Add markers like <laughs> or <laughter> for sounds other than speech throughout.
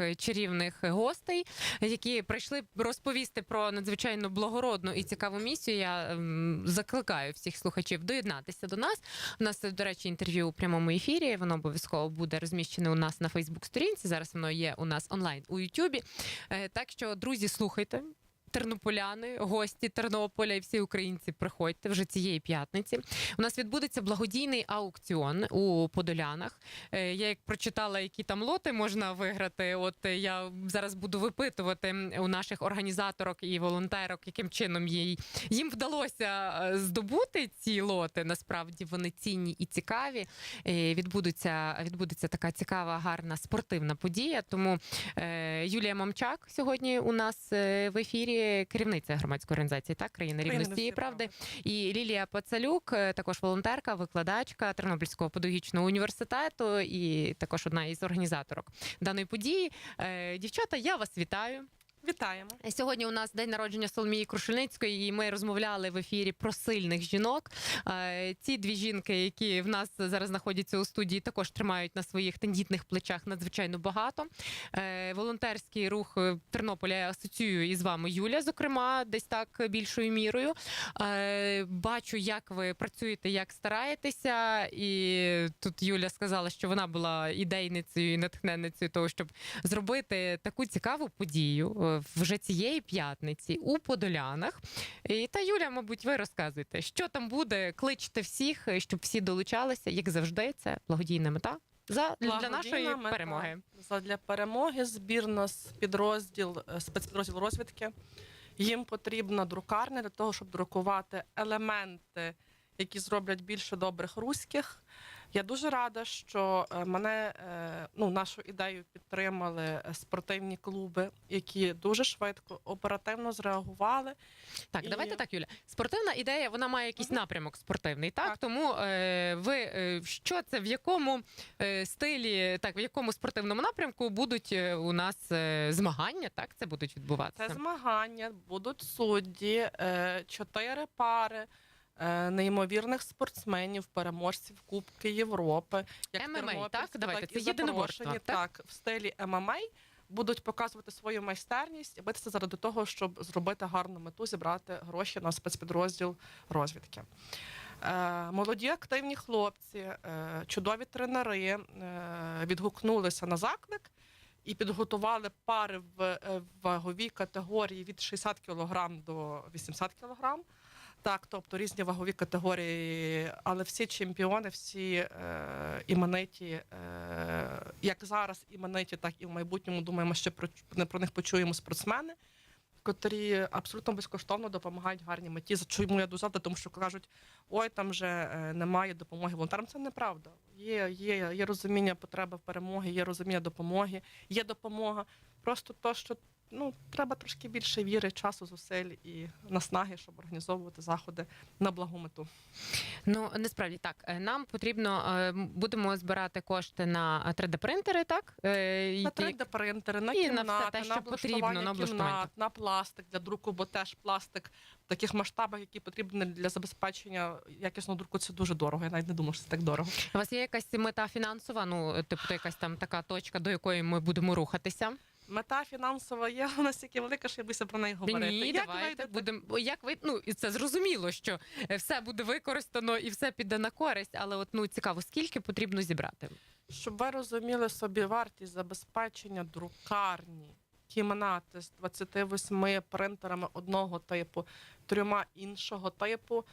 е, чарівних гостей, які прийшли розповісти про надзвичайно благородну і цікаву місію. Я ем, закликаю всіх слухачів доєднатися до нас. У нас, до речі, інтерв'ю у прямому ефірі. Воно обов'язково буде розміщене у нас на Фейсбук-сторінці. Зараз воно є у нас онлайн у Ютубі. Е, Так що, друзі, слухайте. Тернополяни, гості Тернополя і всі українці приходьте вже цієї п'ятниці. У нас відбудеться благодійний аукціон у Подолянах. Е, Я як прочитала, які там лоти можна виграти. От е, я зараз буду випитувати у наших організаторок і волонтерок, яким чином їй їм вдалося е, здобути ці лоти. Насправді вони цінні і цікаві. Відбудеться відбудеться така цікава, гарна спортивна подія. Тому Юлія Мамчак сьогодні у нас в ефірі, керівниця громадської організації так країни Країна рівності і правди. І Лілія Пацалюк, е, також волонтерка, викладачка Тернопільського педагогічного університету, і також одна із організаторок даної події. Е, Дівчата, я вас вітаю. Вітаємо. Сьогодні у нас день народження Соломії Крушельницької, і ми розмовляли в ефірі про сильних жінок. Е, Ці дві жінки, які в нас зараз знаходяться у студії, також тримають на своїх тендітних плечах надзвичайно багато. Е, Волонтерський рух в Тернополі я асоціюю із вами Юля, зокрема, десь так більшою мірою. Е, Бачу, як ви працюєте, як стараєтеся. І тут Юля сказала, що вона була ідейницею і натхненницею того, щоб зробити таку цікаву подію е, вже цієї п'ятниці у Подолянах. І та Юля, мабуть, ви розказуєте, що там буде, кличте всіх, е, щоб всі долучалися, як завжди, це благодійна мета. За для Благодійна нашої мета. перемоги. Задля перемоги збірна з підрозділ, е, спецпідрозділ розвідки. Їм потрібна друкарня для того, щоб друкувати елементи, які зроблять більше добрих руських. Я дуже рада, що е, мене е, ну нашу ідею підтримали е, спортивні клуби, які дуже швидко оперативно зреагували. Так, І- давайте так, Юля. Спортивна ідея, вона має якийсь напрямок спортивний, так? Так. Тому е, ви що це в якому стилі, так, в якому спортивному напрямку будуть у нас змагання, так? Це будуть відбуватися. Це змагання, будуть судді, чотири пари. Е, Неймовірних спортсменів, переможців Кубки Європи, як ММА, тернопільські, так? Давайте, так це і єдиноборство, запрошені, так? так, в стилі ММА будуть показувати свою майстерність, аби це заради того, щоб зробити гарну мету, зібрати гроші на спецпідрозділ розвідки. Е, Молоді активні хлопці, е, чудові тренери е, відгукнулися на заклик і підготували пари в ваговій категорії від 60 кг до 80 кг. Так, тобто різні вагові категорії, але всі чемпіони, всі е, імениті, е, як зараз імениті, так і в майбутньому думаємо, що про, про них почуємо спортсмени, котрі абсолютно безкоштовно допомагають гарній меті. За чому я дуже рада, тому що кажуть, ой, там вже е, немає допомоги волонтерам. Це неправда. Є, є, є розуміння потреби в перемоги, є розуміння допомоги, є допомога. Просто то, що ну, треба трошки більше віри, часу, зусиль і наснаги, щоб організовувати заходи на благу мету. Ну насправді так. е, Нам потрібно е, будемо збирати кошти на 3D-принтери, так? Е, На ті- 3D-принтери, на І на все кімнати, те, на, що потрібно, на кімнат, на пластик для друку, бо теж пластик в таких масштабах, які потрібні для забезпечення якісного друку, це дуже дорого. Я навіть не думаю, що це так дорого. У вас є якась мета фінансова? Ну, типу, якась там така точка, до якої ми будемо рухатися? Мета фінансова є у нас тільки велика, що я боюся про неї говорити. Ні, Як давайте будемо. Як ви ну і це зрозуміло, що е, все буде використано і все піде на користь, але от ну цікаво, скільки потрібно зібрати? Щоб ви розуміли собі вартість забезпечення друкарні кімнати з 28 принтерами одного типу, трьома іншого типу,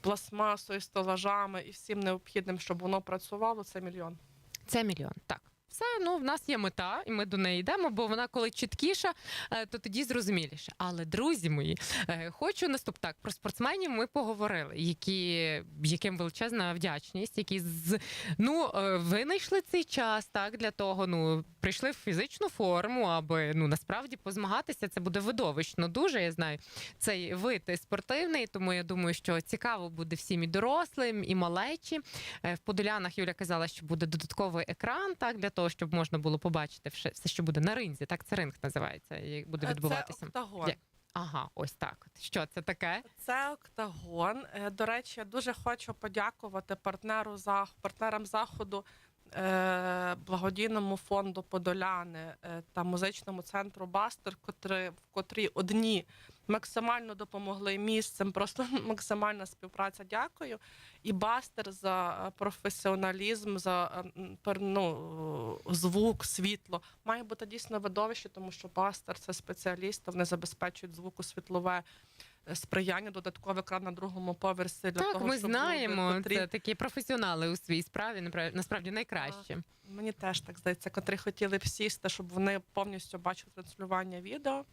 пластмасою, стелажами і всім необхідним, щоб воно працювало, це мільйон. Це мільйон. Так. Все, ну в нас є мета, і ми до неї йдемо, бо вона коли чіткіша, е, то тоді зрозуміліше. Але друзі мої, е, хочу наступ так про спортсменів. Ми поговорили, які яким величезна вдячність, які з ну е, винайшли цей час так для того. Ну прийшли в фізичну форму, аби ну насправді позмагатися. Це буде видовищно. Дуже я знаю цей вид спортивний. Тому я думаю, що цікаво буде всім і дорослим, і малечі. В Подолянах Юля казала, що буде додатковий екран, так для того, щоб можна було побачити все, що буде на ринзі. Так, це ринг називається, і буде відбуватися. Це октагон. Ага, ось так. Що це таке? Це октагон. Е, До речі, я дуже хочу подякувати партнеру зах... партнерам заходу е, благодійному фонду Подоляни е, та музичному центру Бастер, котрі, в котрі одні максимально допомогли місцем, просто <laughs> максимальна співпраця. Дякую. І Бастер за е, професіоналізм, за е, ну, звук, світло. Має бути дійсно видовище, тому що Бастер це спеціалісти, вони забезпечують звуку світлове е, сприяння, додатковий екран на другому поверсі для Так, того, ми щоб знаємо. котрі- Це такі професіонали у своїй справі, насправді найкращі. Мені теж так здається, котрі хотіли б сісти, щоб вони повністю бачили транслювання відео.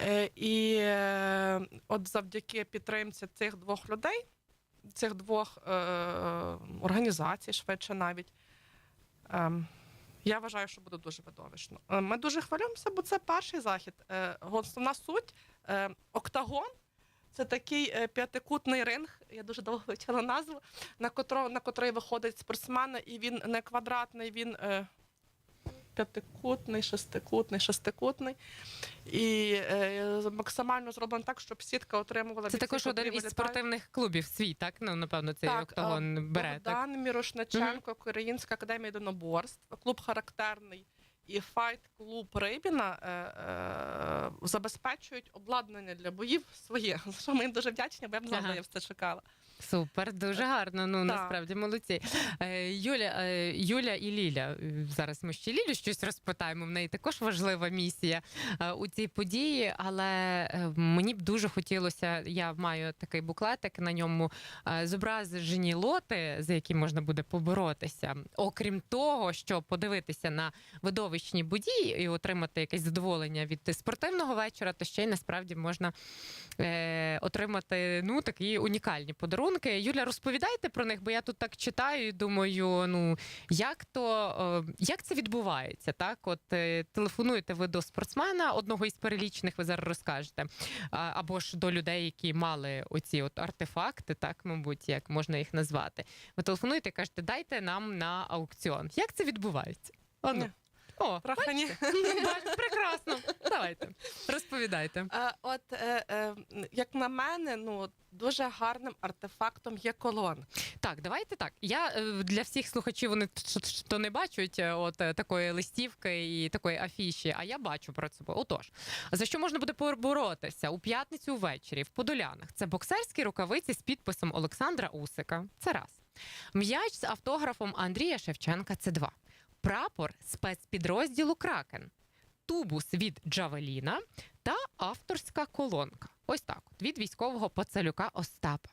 Е, І е, от завдяки підтримці цих двох людей, цих двох е, організацій, швидше навіть, е, я вважаю, що буде дуже видовищно. Ми дуже хвилюємося, бо це перший захід. Основна суть октагон. Це такий п'ятикутний ринг. Я дуже довго вивчала назву, на котро, на котрий виходить спортсмен, і він не квадратний, він п'ятикутний, шестикутний, шестикутний. І е, максимально зроблено так, щоб сітка отримувала Це також один із спортивних клубів свій, так? Ну, напевно, цей Так, октагон бере. Так? Богдан Мірошниченко, Українська академія єдиноборств, клуб характерний і файт-клуб Рибіна е, е, забезпечують обладнання для боїв своє. За <laughs> що ми їм дуже вдячні, бо я б знала, Ага. я все чекала. Супер, дуже гарно. Ну Так. насправді молодці. Е, Юля, е, Юля і Ліля. Зараз ми ще Лілю щось розпитаємо. В неї також важлива місія е, у цій події. Але мені б дуже хотілося. Я маю такий буклетик. На ньому зображені лоти, за які можна буде поборотися. Окрім того, що подивитися на видовищні події і отримати якесь задоволення від спортивного вечора, то ще й насправді можна отримати ну такі унікальні подарунки. Юля, розповідайте про них, бо я тут так читаю і думаю, ну як то е, як це відбувається? Так, от е, телефонуєте ви до спортсмена, одного із перелічених, ви зараз розкажете, або ж до людей, які мали оці от артефакти, так мабуть, як можна їх назвати. Ви телефонуєте і кажете, дайте нам на аукціон. Як це відбувається? Ні. О, Трохи ні. бач- <laughs> прекрасно. Давайте розповідайте. Е, От е, е, як на мене, ну дуже гарним артефактом є колон. Так, давайте так. Я е, для всіх слухачів вони т- т- то не бачать е, от е, такої листівки і такої афіші. А я бачу про це. Отож, за що можна буде поборотися у п'ятницю ввечері в Подолянах? Це боксерські рукавиці з підписом Олександра Усика. Це раз. М'яч з автографом Андрія Шевченка. Це два. Прапор спецпідрозділу Кракен. Тубус від Джавеліна та авторська колонка. Ось так, от, від військового поцелюка Остапа.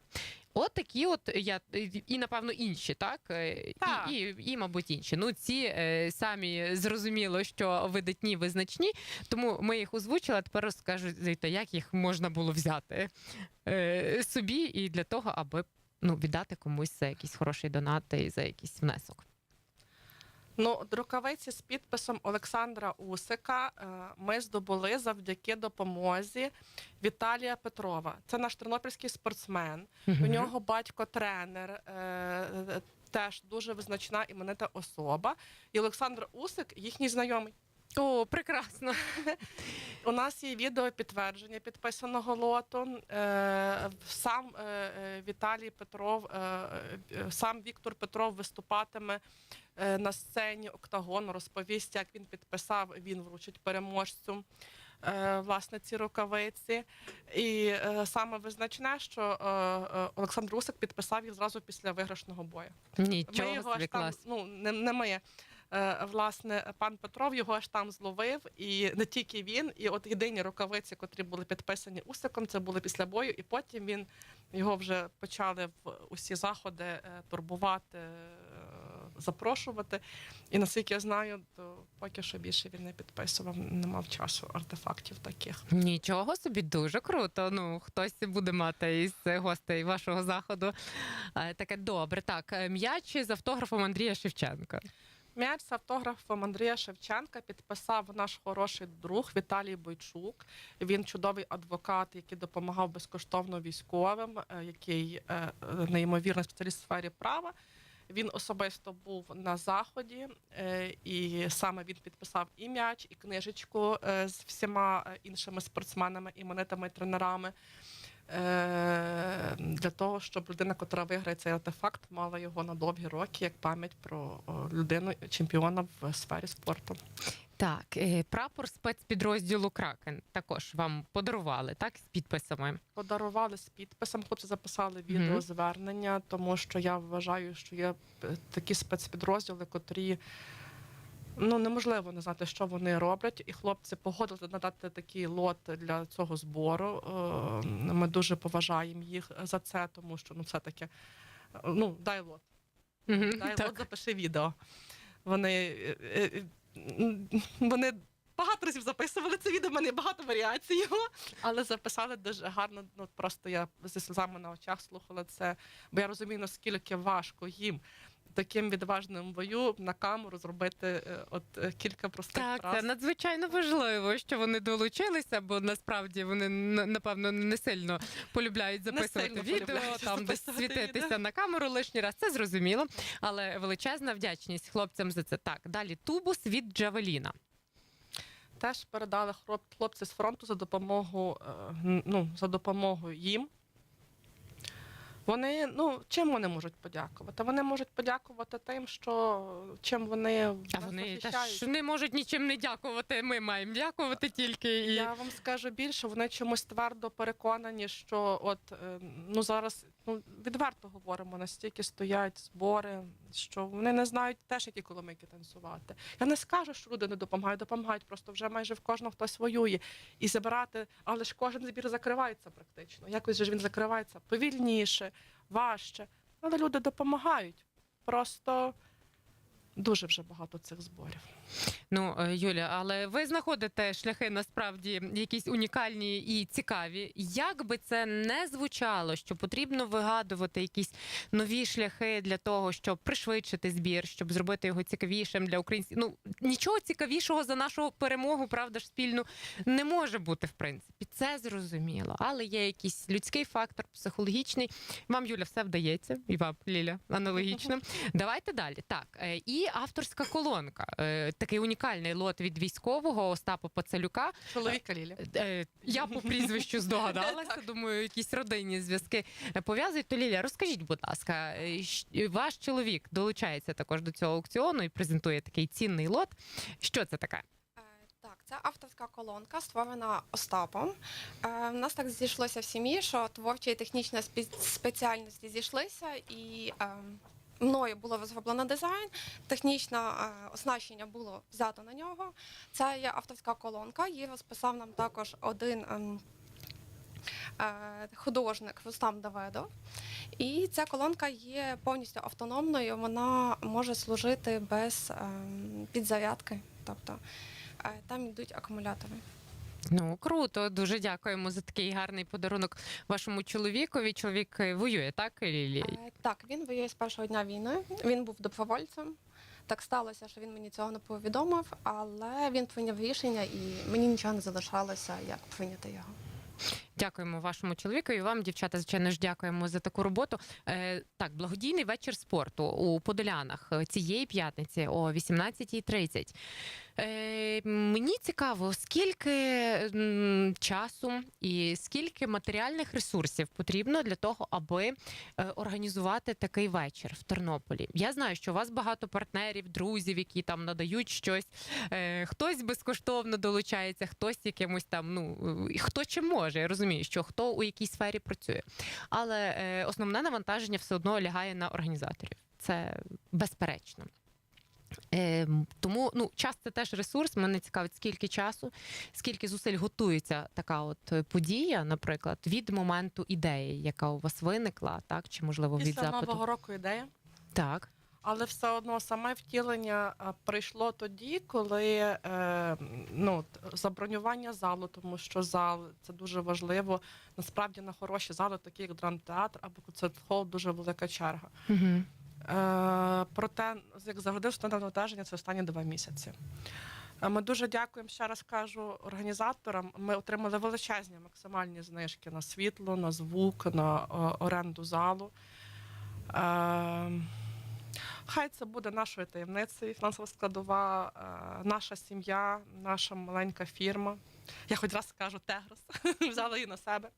От такі, от я і напевно інші, так Е, І, і, і, мабуть, інші. Ну ці е, самі зрозуміло, що видатні, визначні, тому ми їх озвучили. а Тепер розкажете, як їх можна було взяти е, собі, і для того, аби ну віддати комусь за якийсь хороший донат і за якийсь внесок. Ну, рукавиці з підписом Олександра Усика е, ми здобули завдяки допомозі Віталія Петрова. Це наш тернопільський спортсмен. У нього батько тренер. е, Теж дуже визначна іменита особа. І Олександр Усик, їхній знайомий. О, прекрасно. <laughs> У нас є відео підтвердження підписаного лоту. Е, Сам е, е, Віталій Петров, сам Віктор Петров виступатиме на сцені октагону, розповість, як він підписав, він вручить переможцю. Власне, ці рукавиці, і саме визначне, що Олександр Усик підписав їх зразу після виграшного бою. Нічого Ми його собі аж там, ну не, не ми. Е, Власне, пан Петров його аж там зловив, і не тільки він, і от єдині рукавиці, котрі були підписані Усиком, це були після бою, і потім він його вже почали в усі заходи е, турбувати, е, запрошувати. І наскільки я знаю, то поки що більше він не підписував, не мав часу артефактів таких. Нічого собі дуже круто. Ну хтось буде мати із гостей вашого заходу. Е, Таке добре. Так, е, м'яч з автографом Андрія Шевченка. М'яч з автографом Андрія Шевченка підписав наш хороший друг Віталій Бойчук. Він чудовий адвокат, який допомагав безкоштовно військовим, е, який е, е, неймовірний спеціаліст в сфері права. Він особисто був на заході, і саме він підписав і м'яч, і книжечку з всіма іншими спортсменами, іменитами і тренерами. Е, для того, щоб людина, котра виграє цей артефакт, мала його на довгі роки як пам'ять про людину чемпіона в сфері спорту. Так, е, прапор спецпідрозділу Кракен також вам подарували, так, з підписами. Подарували з підписом, хлопці записали відеозвернення, тому що я вважаю, що є е, такі спецпідрозділи, котрі. Ну, неможливо не знати, що вони роблять, і хлопці погодили надати такий лот для цього збору. Е, Ми дуже поважаємо їх за це, тому що ну, все-таки е, ну, дай лот. Дай так. лот, запиши відео. Вони, е, е, вони багато разів записували це відео, в мене багато варіацій його, але записали дуже гарно. Ну просто я зі сльозами на очах слухала це, бо я розумію, наскільки важко їм. Таким відважним бою на камеру зробити е, от е, кілька простих Так, фраз. це надзвичайно важливо, що вони долучилися, бо насправді вони напевно не сильно полюбляють записувати сильно відео, полюбляють там десь світитися відео. на камеру лишній раз. Це зрозуміло. Але величезна вдячність хлопцям за це. Так, далі тубус від Джавеліна. Теж передали хлоп- хлопці з фронту за допомогу, е, ну, за допомогою їм. Вони, ну, чим вони можуть подякувати? Вони можуть подякувати тим, що чим вони А нас вони та ж не можуть нічим не дякувати. Ми маємо дякувати тільки і Я вам скажу більше, вони чомусь твердо переконані, що от е, ну зараз ну відверто говоримо, настільки стоять збори, що вони не знають теж, які коломики танцювати. Я не скажу, що люди не допомагають, допомагають. Просто вже майже в кожного хтось воює і забирати, але ж кожен збір закривається практично. Якось ж він закривається повільніше, важче. Але люди допомагають. Просто дуже вже багато цих зборів. Ну, е, Юля, але ви знаходите шляхи насправді якісь унікальні і цікаві. Як би це не звучало, що потрібно вигадувати якісь нові шляхи для того, щоб пришвидшити збір, щоб зробити його цікавішим для українців. Ну нічого цікавішого за нашу перемогу, правда ж спільну не може бути, в принципі. Це зрозуміло. Але є якийсь людський фактор, психологічний. Вам, Юля, все вдається, і вам, Ліля, аналогічно. <laughs> Давайте далі. Так, е, і авторська колонка. Е, Такий унікальний лот від військового Остапа Пацалюка. Чоловіка Лілі. Е, Я по прізвищу здогадалася. <laughs> Думаю, якісь родинні зв'язки е, пов'язують. То Лілія, розкажіть, будь ласка, е, ваш чоловік долучається також до цього аукціону і презентує такий цінний лот. Що це таке? Е, Так, це авторська колонка, створена Остапом. Е, У нас так зійшлося в сім'ї, що творчі і технічні спеціальності зійшлися, і е, мною було розроблено дизайн, технічне оснащення було взято на нього. Це є авторська колонка, її розписав нам також один ем, е, художник Рустам Даведов. І ця колонка є повністю автономною, вона може служити без ем, підзарядки. Тобто е, там йдуть акумулятори. Ну круто, дуже дякуємо за такий гарний подарунок вашому чоловікові. Чоловік е, воює, так Лілія? Е, Так, він воює з першого дня війни. Він був добровольцем. Так сталося, що він мені цього не повідомив, але він прийняв рішення, і мені нічого не залишалося, як прийняти його. Дякуємо вашому чоловіку і вам, дівчата, звичайно ж, дякуємо за таку роботу. Е, так, благодійний вечір спорту у Подолянах е, цієї п'ятниці о 18.30. Е, мені цікаво, скільки часу і скільки матеріальних ресурсів потрібно для того, аби е, організувати такий вечір в Тернополі. Я знаю, що у вас багато партнерів, друзів, які там надають щось. Е, хтось безкоштовно долучається, хтось якимось там, ну хто чим може. Я розумію, що хто у якій сфері працює. Але основне навантаження все одно лягає на організаторів. Це безперечно. Е, тому ну, час це теж ресурс. Мене цікавить, скільки часу, скільки зусиль готується така от е, подія, наприклад, від моменту ідеї, яка у вас виникла, так чи можливо від Після запиту. нового року ідея. Так. Але все одно саме втілення прийшло тоді, коли е, ну, забронювання залу, тому що зал це дуже важливо. Насправді на хороші зали, такі як драмтеатр або концерт-хол, дуже велика черга. Угу. Е, проте, як завжди, встановлено навантаження це останні два місяці. Е, Ми дуже дякуємо, ще раз кажу, організаторам. Ми отримали величезні максимальні знижки на світло, на звук, на е, оренду залу. Хай це буде нашою таємницею, фінансова складова, наша сім'я, наша маленька фірма. Я хоч раз скажу Тегрос, <laughs> взяла її на себе.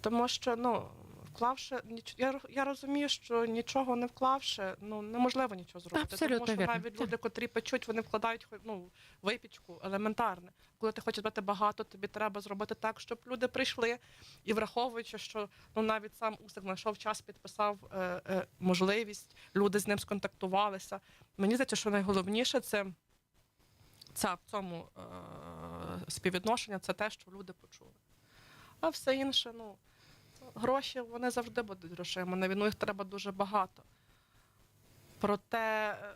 Тому що ну. Вклавши ніч... я, я розумію, що нічого не вклавши, ну неможливо нічого зробити. Абсолютно тому що навіть Так. люди, котрі печуть, вони вкладають ну, випічку елементарне. Коли ти хочеш брати багато, тобі треба зробити так, щоб люди прийшли. І враховуючи, що ну навіть сам Усик знайшов час, підписав е, е, можливість, люди з ним сконтактувалися. Мені здається, що найголовніше це, це в цьому е, співвідношення, це те, що люди почули. А все інше, ну, гроші вони завжди будуть грошима. На війну їх треба дуже багато. Проте е,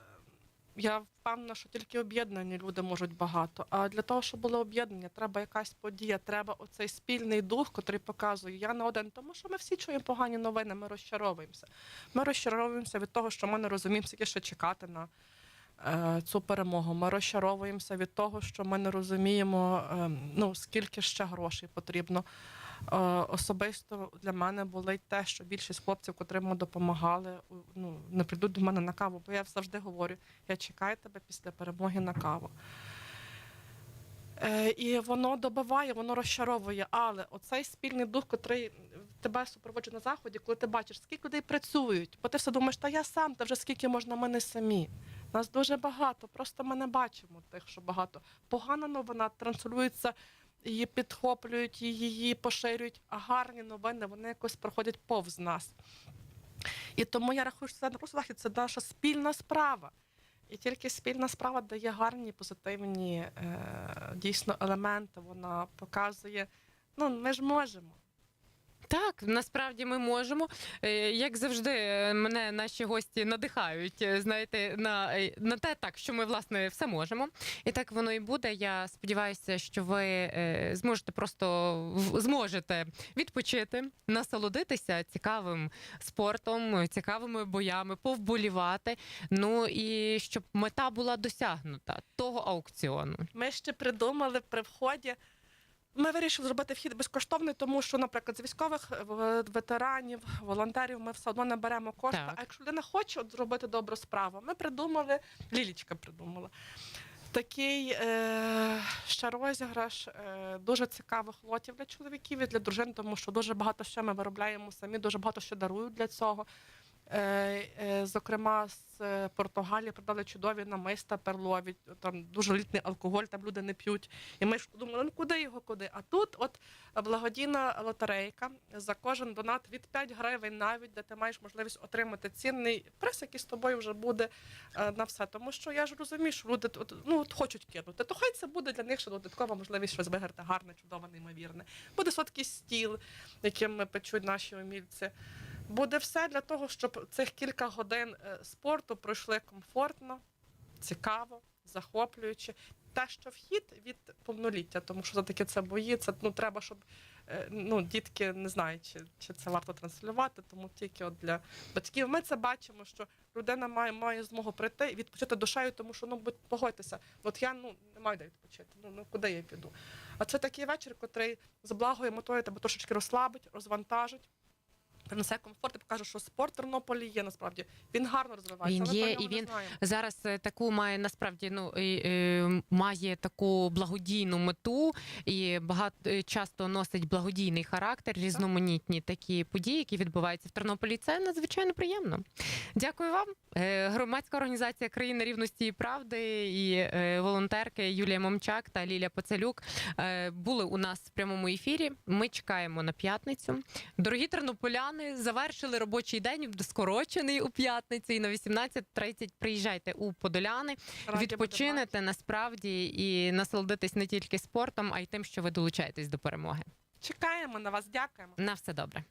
я впевнена, що тільки об'єднані люди можуть багато. А для того, щоб було об'єднання, треба якась подія, треба оцей спільний дух, який показує я не один, тому що ми всі чуємо погані новини, ми розчаровуємося. Ми розчаровуємося від того, що ми не розуміємо, скільки ще чекати на е, цю перемогу. Ми розчаровуємося від того, що ми не розуміємо, е, ну, скільки ще грошей потрібно. Е, особисто для мене болить те, що більшість хлопців, котрим ми допомагали, ну, не прийдуть до мене на каву, бо я завжди говорю, я чекаю тебе після перемоги на каву. Е, і воно добиває, воно розчаровує. Але оцей спільний дух, котрий тебе супроводжує на заході, коли ти бачиш, скільки людей працюють, бо ти все думаєш, та я сам, та вже скільки можна ми не самі. Нас дуже багато, просто ми не бачимо тих, що багато. Погана новина транслюється, її підхоплюють, її поширюють, а гарні новини вони якось проходять повз нас. І тому я рахую, що це не просто захід, це наша спільна справа. І тільки спільна справа дає гарні, позитивні е, дійсно елементи. Вона показує, ну ми ж можемо. Так, насправді ми можемо. Е, Як завжди, е, мене наші гості надихають, е, знаєте, на, на те, так що ми власне все можемо. І так воно і буде. Я сподіваюся, що ви зможете просто зможете відпочити, насолодитися цікавим спортом, цікавими боями, повболівати. Ну і щоб мета була досягнута того аукціону. Ми ще придумали при вході. Ми вирішили зробити вхід безкоштовний, тому що, наприклад, з військових е, ветеранів, волонтерів ми все одно не беремо кошти. Так. А якщо людина хоче от зробити добру справу, ми придумали, Лілічка придумала. Такий е, ще розіграш е, дуже цікавих лотів для чоловіків і для дружин, тому що дуже багато що ми виробляємо самі, дуже багато що дарують для цього. Е, е, зокрема, з е, Португалії продали чудові намиста перлові, там дуже літний алкоголь, там люди не п'ють. І ми ж думали, ну куди його, куди? А тут от благодійна лотерейка за кожен донат від 5 гривень навіть, де ти маєш можливість отримати цінний приз, який з тобою вже буде на все. Тому що я ж розумію, що люди от, ну, от хочуть кинути. То хай це буде для них ще додаткова можливість щось виграти гарне, чудове, неймовірне. Буде сладкий стіл, яким печуть наші умільці. Буде все для того, щоб цих кілька годин е, спорту пройшли комфортно, цікаво, захоплююче. Те, що вхід від повноліття, тому що все-таки це бої, це ну треба, щоб е, ну дітки не знають, чи, чи це варто транслювати, тому тільки от для батьків. Ми це бачимо, що людина має, має змогу прийти і відпочити душею, тому що ну погодьтеся, от я ну не маю де відпочити. Ну, ну куди я піду? А це такий вечір, котрий з благою метою тебе трошечки розслабить, розвантажить. Принесе комфорт і покаже, що спорт в Тернополі є насправді. Він гарно розвивається. Він є, і він зараз е, таку має насправді ну і, е, має таку благодійну мету і багато е, часто носить благодійний характер, різноманітні такі події, які відбуваються в Тернополі. Це надзвичайно приємно. Дякую вам. Громадська організація країни рівності і правди і волонтерки Юлія Момчак та Лілія Поцелюк були у нас в прямому ефірі. Ми чекаємо на п'ятницю. Дорогі тернополяни, завершили робочий день скорочений у п'ятницю. І на 18.30 приїжджайте у Подоляни, Раді відпочинете насправді і насолодитись не тільки спортом, а й тим, що ви долучаєтесь до перемоги. Чекаємо на вас, дякуємо. На все добре.